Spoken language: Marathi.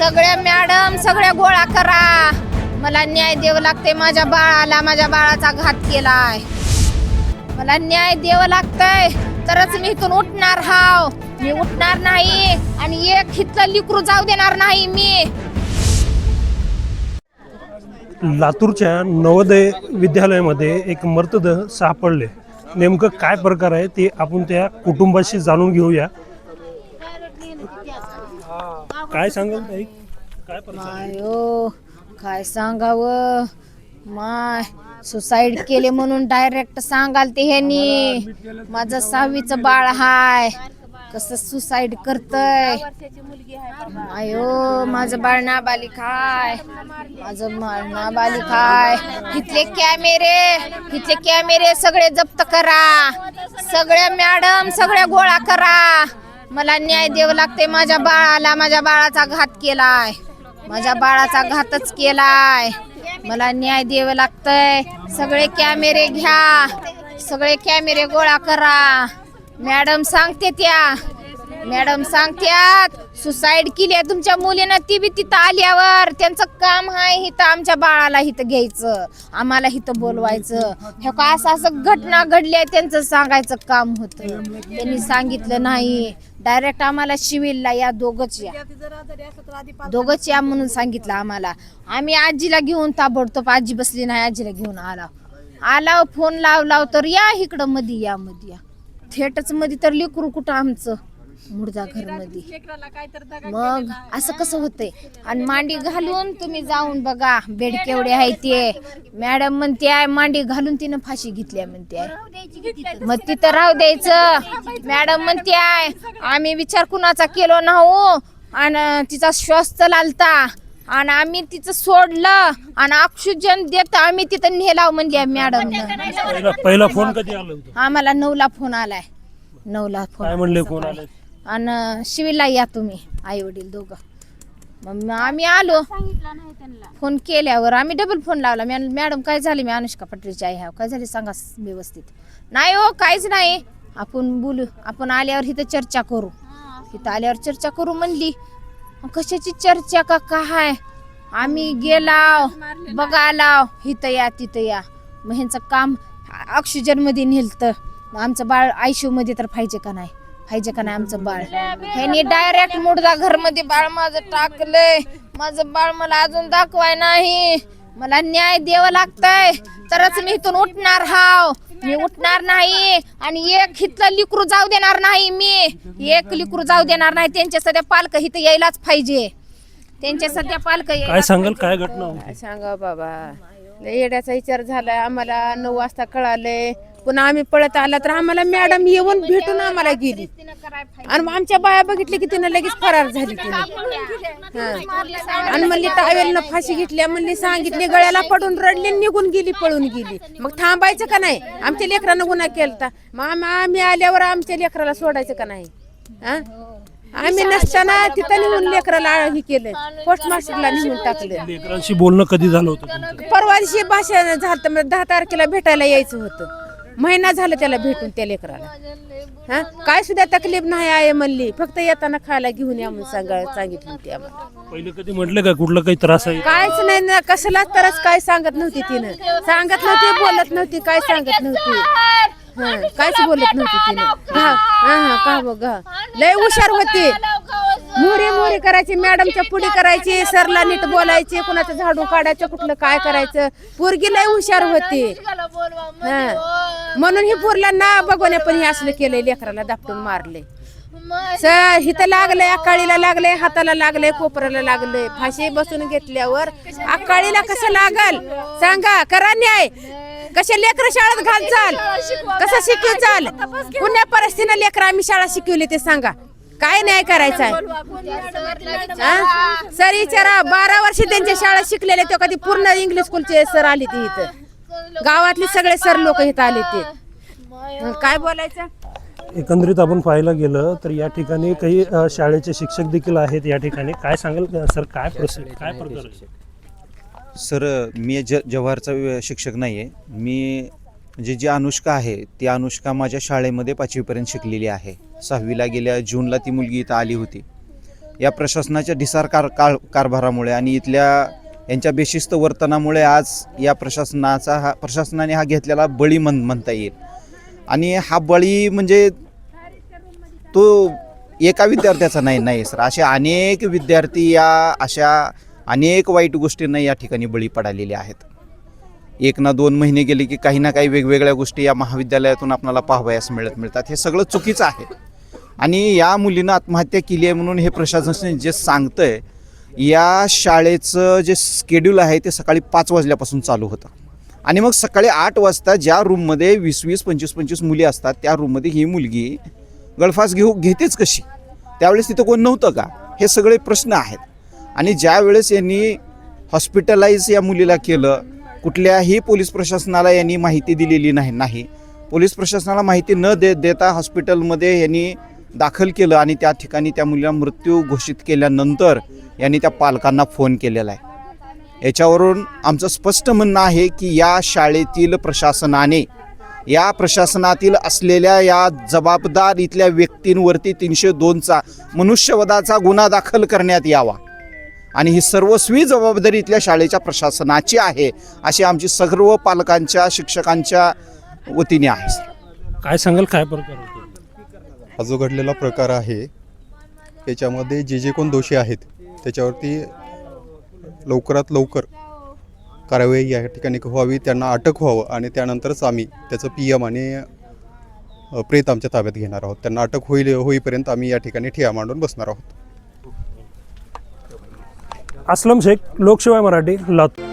सगळ्या मॅडम सगळ्या गोळा करा. मला न्याय द्यावं लागते माझ्या बाळाला माझ्या बाळाचा घात केलाय. मला न्याय द्यावं लागतंय. तरच मी इथून उठणार हाव. मी उठणार नाही आणि एक हितलं लिकरू जाऊ देणार नाही मी. लातूरच्या नवोदय विद्यालयामध्ये एक मृतदेह सापडले. नेमकं काय प्रकार आहे ते आपण त्या कुटुंबाशी जाणून घेऊया. काय सांगाल ताई? काय प्रकार मायो काय सांगावं? माय सुसाईड केले म्हणून डायरेक्ट सांगाल ते ह्यानी. माझं सहावीचं बाळ हाय. कसं सुसाईड करतय. आयो माझं बाळ नाबालिक हाय. माझं बाळ नाबालिक हाय. इथले कॅमेरे इथले कॅमेरे सगळे जप्त करा. सगळ्या मॅडम सगळ्या गोळा करा. मला न्याय द्यावं लागते माझ्या बाळाला माझ्या बाळाचा घात केलाय. माझ्या बाळाचा घातच केलाय. मला न्याय द्यावं लागतंय. सगळे कॅमेरे घ्या. सगळे कॅमेरे गोळा करा. मॅडम सांगते त्या. मॅडम सांगत्यात सुसाईड केली आहे तुमच्या मुलीनं ती बी तिथं आल्यावर त्यांचं काम आहे इथं आमच्या बाळाला इथं घ्यायचं आम्हाला इथं बोलवायचं. हे का असं असं घटना घडली आहे त्यांचं सांगायचं काम होतं. त्यांनी सांगितलं नाही. डायरेक्ट आम्हाला शिविलला या दोघच या. दोघच या म्हणून सांगितलं आम्हाला. आम्ही आजीला घेऊन ताबडतोब आजी बसली नाही आजीला घेऊन आला. आला फोन लावला तर या इकडं मध्ये या मध्ये या. थेटच मध्ये तर लिकरू कुठं आमचं? मुर्दा घरमध्ये मग असं कसं होतंय? आणि मांडी घालून तुम्ही जाऊन बघा बेड केवढे आहे ते. मॅडम म्हणते आहे मांडी घालून तिनं फाशी घेतली म्हणते. आहे मग तिथं राहू द्यायचं. मॅडम म्हणते आहे आम्ही विचार कुणाचा केलो ना हो? आणि तिचा श्वास चलालता आणि आम्ही तिचं सोडलं. आणि ऑक्सिजन देत आम्ही तिथं नेलाव म्हणली मॅडम. पहिला पहिला फोन कधी आला होता? आम्हाला नऊला फोन आलाय. नऊला फोन म्हणले कोण आले? आणि शिवीला या तुम्ही आई वडील दोघं. मग आम्ही आलो. फोन केल्यावर आम्ही डबल फोन लावला. मॅ- मॅडम काय झाले? मी अनुष्का पटरीची आई हा काय झाले? सांगा व्यवस्थित. नाही हो काहीच नाही. आपण बोलू. आपण आल्यावर इथं चर्चा करू. इथं आल्यावर चर्चा करू म्हणली. कशाची चर्चा का? काय? आम्ही गेलाव बघालाव. इथं या तिथं या. मग ह्यांचं काम ऑक्सिजनमध्ये नेलतं. आमचं बाळ आयसीयू मध्ये तर पाहिजे का नाही? पाहिजे का नाही आमचं बाळ? ह्यांनी डायरेक्ट मुडदा घरमध्ये बाळ माझं टाकलंय. माझं बाळ मला अजून दाखवाय नाही. मला न्याय द्यावं लागतंय. तरच मी इथून उठणार हाव. मी उठणार नाही. आणि एक हितलं लिकरू जाऊ देणार नाही मी. एक लिकरू जाऊ देणार नाही. त्यांच्या सध्या पालक इथं यायलाच पाहिजे. त्यांच्या सध्या पालक काय सांगाल? काय घटना सांगा बाबा. येड्याचा विचार झालाय. आम्हाला नऊ वाजता कळालंय. पुन्हा आम्ही पळत आला तर आम्हाला मॅडम येऊन भेटून आम्हाला गेली. आणि मग आमच्या बाया बघितले की तिनं लगेच फरार झाली तिने. आणि म्हणली टावेलनं फाशी घेतल्या म्हणली सांगितली गळ्याला पडून रडली निघून गेली पळून गेली. मग थांबायचं का नाही? आमच्या लेकरानं गुन्हा केलता. मग आम- आम्ही आल्यावर आमच्या लेकराला सोडायचं का नाही? हा? आम्ही नसताना तिथं नेऊन लेकराला हे केलं. पोस्ट मास्टरला नेऊन टाकलं. लेकरांशी बोलणं कधी झालं होतं तुमचं? परवा दिवशी भाषण झालं तर दहा तारखेला भेटायला यायचं होतं. महिना झालं त्याला भेटून त्या लेकराला. हा? काय सुद्धा तकलीफ नाही आहे म्हणली. फक्त येताना खायला घेऊन या म्हणून सांगा सांगितली होती आम्हाला. पहिले कधी म्हटलं का कुठला काही त्रास आहे? कायच नाही ना कसला तरच काय सांगत नव्हती तिनं. सांगत नव्हती बोलत नव्हती काय सांगत नव्हती. हा कायच बोलत नव्हती तिनं. हा हा का बघ लय हुशार होती. मोरे मोरे करायची मॅडमच्या पुढे करायची सरला नीट बोलायचे कुणाचं झाडू काढायचं कुठलं काय करायचं. पोरगी लय हुशार होती. हा. म्हणून ही पोरला ना बघवण्या पण हे असलं केलंय लेकराला दापटून मारले हिथं इथं लागलंय अकाळीला लागलंय हाताला लागलंय कोपऱ्याला लागलंय. फाशी बसून घेतल्यावर अकाळीला कसं लागल? सांगा करा न्याय. कसे लेकर शाळेत घाल चाल कसं शिकू चाल पुण्या परिस्थितीनं लेकर आम्ही शाळा शिकवली ते सांगा. काय न्याय करायचा आहे? सर विचारा बारा वर्ष त्यांच्या शाळा शिकलेले तो कधी पूर्ण इंग्लिश स्कूलचे सर आली ती इथं. गावातले सगळे सर लोक इथं आले ते. काय बोलायचं? एकंदरीत आपण पाहायला गेलं तर या ठिकाणी काही अ, शाळेचे शिक्षक देखील आहेत या ठिकाणी. काय सांगाल सर काय प्रोसेस काय प्रकार आहे? सर मी ज जव्हारचा शिक्षक नाही आहे मी म्हणजे जी अनुष्का आहे ती अनुष्का माझ्या शाळेमध्ये पाचवीपर्यंत शिकलेली आहे. सहावीला गेल्या जूनला ती मुलगी इथं आली होती. या प्रशासनाच्या ढिसार कार कार कारभारामुळे आणि इथल्या यांच्या बेशिस्त वर्तनामुळे आज या प्रशासनाचा हा प्रशासनाने हा घेतलेला बळी म्हण म्हणता येईल. आणि हा बळी म्हणजे तो एका विद्यार्थ्याचा नाही नाही सर. असे अनेक विद्यार्थी या अशा अनेक वाईट गोष्टींना या ठिकाणी बळी पडालेले आहेत. एक ना दोन महिने गेले की काही ना काही वेगवेगळ्या गोष्टी या महाविद्यालयातून आपल्याला पाहावयास मिळत मिळतात. हे सगळं चुकीचं आहे. आणि या मुलीनं आत्महत्या केली आहे म्हणून हे प्रशासन जे सांगतं आहे या शाळेचं जे स्केड्यूल आहे ते सकाळी पाच वाजल्यापासून चालू होतं. आणि मग सकाळी आठ वाजता ज्या रूममध्ये वीस वीस पंचवीस पंचवीस मुली असतात त्या रूममध्ये ही मुलगी गळफास घेऊ घेतेच कशी? त्यावेळेस तिथं कोण नव्हतं का? हे सगळे प्रश्न आहेत. आणि ज्यावेळेस यांनी हॉस्पिटलाइज या मुलीला केलं कुठल्याही पोलीस प्रशासनाला यांनी माहिती दिलेली नाही नाही. पोलीस प्रशासनाला माहिती न दे देता हॉस्पिटलमध्ये यांनी दाखल केलं आणि त्या ठिकाणी त्या मुलीला मृत्यू घोषित केल्यानंतर यांनी त्या पालकांना फोन केलेला आहे. याच्यावरून आमचं स्पष्ट म्हणणं आहे की या शाळेतील प्रशासनाने या प्रशासनातील असलेल्या या जबाबदार इथल्या व्यक्तींवरती तीनशे दोनचा मनुष्यवधाचा गुन्हा दाखल करण्यात यावा. आणि ही सर्वस्वी जबाबदारी इथल्या शाळेच्या प्रशासनाची आहे अशी आमची सर्व पालकांच्या शिक्षकांच्या वतीने आहे काय सांगाल काय प्रकार हा जो घडलेला प्रकार आहे याच्यामध्ये जे जे कोण दोषी आहेत त्याच्यावरती लवकरात लवकर कारवाई या ठिकाणी व्हावी त्यांना अटक व्हावं आणि त्यानंतरच आम्ही त्याचं पी एम आणि प्रेत आमच्या ताब्यात घेणार आहोत. त्यांना अटक होईल होईपर्यंत आम्ही या ठिकाणी ठिया मांडून बसणार आहोत. असलम शेख लोकशिवाय मराठी लातूर.